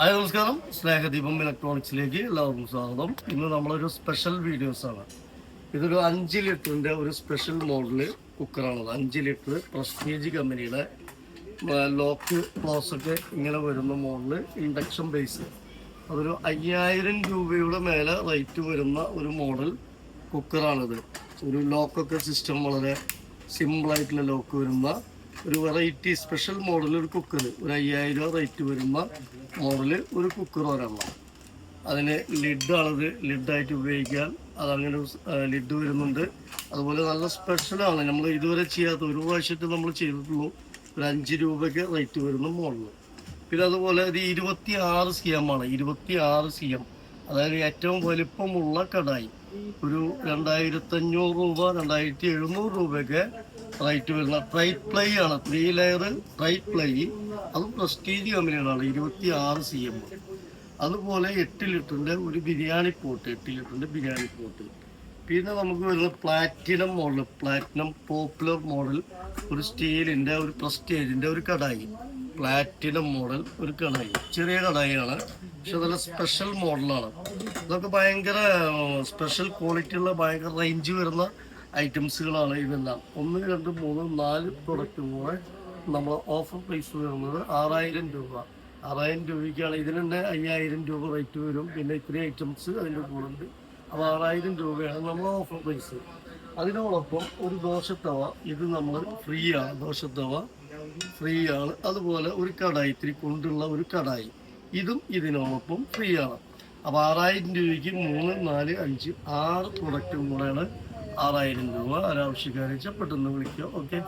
Hi നമസ്കാരം. സ്നേഹദീപം ഇലക്ട്രോണിക്സിലേക്ക് എല്ലാവർക്കും സ്വാഗതം. ഇന്ന് നമ്മളൊരു സ്പെഷ്യൽ വീഡിയോസ് ആണ്. ഇതൊരു അഞ്ച് ലിറ്ററിന്റെ ഒരു സ്പെഷ്യൽ മോഡൽ കുക്കറാണത് അഞ്ച് ലിറ്റർ പ്രസ്റ്റീജ് കമ്പനിയുടെ ലോക്ക് ക്ലോസൊക്കെ ഇങ്ങനെ വരുന്ന മോഡൽ ഇൻഡക്ഷൻ ബേസ് അതൊരു അയ്യായിരം രൂപയുടെ മേലെ റേറ്റ് വരുന്ന ഒരു മോഡൽ കുക്കറാണിത് ഒരു ലോക്കൊക്കെ സിസ്റ്റം വളരെ സിമ്പിളായിട്ടുള്ള ലോക്ക് വരുന്ന ഒരു വെറൈറ്റി സ്പെഷ്യൽ മോഡൽ ഒരു കുക്കർ ഒരു അയ്യായിരം രൂപ റേറ്റ് വരുന്ന മോഡൽ ഒരു കുക്കർ ഒരെണ്ണം. അതിന് ലിഡാണത് ലിഡായിട്ട് ഉപയോഗിക്കാൻ അതങ്ങനെ ലിഡ് വരുന്നുണ്ട്. അതുപോലെ നല്ല സ്പെഷ്യലാണ് നമ്മൾ ഇതുവരെ ചെയ്യാത്ത ഒരു പ്രാവശ്യത്തെ നമ്മൾ ചെയ്തിട്ടുള്ളൂ. ഒരു അഞ്ച് രൂപയ്ക്ക് റേറ്റ് വരുന്ന മോഡൽ പിന്നെ അതുപോലെ ഇത് ഇരുപത്തി ആറ് സി എം ആണ്. ഇരുപത്തി ആറ് സി എം അതായത് ഏറ്റവും വലിപ്പമുള്ള കടായി. ഒരു രണ്ടായിരത്തി അഞ്ഞൂറ് രൂപ രണ്ടായിരത്തി എഴുന്നൂറ് രൂപയൊക്കെ റേറ്റ് വരുന്ന ട്രൈറ്റ് പ്ലൈ ആണ്. ത്രീ ലെയർ ട്രൈറ്റ് പ്ലൈ അത് പ്രസ്റ്റീജ് കമ്പനികളാണ് ഇരുപത്തി ആറ് സി എം അതുപോലെ എട്ട് ലിറ്ററിന്റെ ഒരു ബിരിയാണി പോട്ട് എട്ട് ലിറ്ററിന്റെ ബിരിയാണി പോട്ട് പിന്നെ നമുക്ക് വരുന്ന platinum model platinum popular model ഒരു സ്റ്റീലിന്റെ ഒരു പ്രസ്റ്റേജിന്റെ ഒരു കടായി. പ്ലാറ്റിനം മോഡൽ ഒരു കടായി. ചെറിയ കടായിയാണ്. പക്ഷെ നല്ല സ്പെഷ്യൽ മോഡലാണ് ഇതൊക്കെ ഭയങ്കര സ്പെഷ്യൽ ക്വാളിറ്റി ഉള്ള ഭയങ്കര റേഞ്ച് വരുന്ന ഐറ്റംസുകളാണ് ഇതെല്ലാം. ഒന്ന് രണ്ട് മൂന്ന് നാല് പ്രൊഡക്റ്റ് കൂടെ നമ്മൾ ഓഫർ പ്രൈസ് വരുന്നത് ആറായിരം രൂപ. ആറായിരം രൂപയ്ക്കാണ്. ഇതിന് തന്നെ അയ്യായിരം രൂപ റേറ്റ് വരും. പിന്നെ ഇത്രയും ഐറ്റംസ് അതിന്റെ കൂടെ ഉണ്ട് അപ്പോൾ ആറായിരം രൂപയാണ് നമ്മൾ ഓഫർ പ്രൈസ് അതിനോടൊപ്പം ഒരു ദോശത്തവ ഇത് നമ്മൾ ഫ്രീ ആണ് ദോശത്തവ ഫ്രീ ആണ് അതുപോലെ ഒരു കടായി ഇത്തിരി കൊണ്ടുള്ള ഒരു കടായി. ഇതും ഇതിനോടൊപ്പം ഫ്രീ ആണ് അപ്പോൾ ആറായിരം രൂപയ്ക്ക് മൂന്ന് നാല് അഞ്ച് ആറ് പ്രൊഡക്റ്റും കൂടെയാണ് ആറായിരം രൂപ ഒരാവശ്യക്കാരെ വെച്ചാൽ പെട്ടെന്ന് വിളിക്കുക ഓക്കെ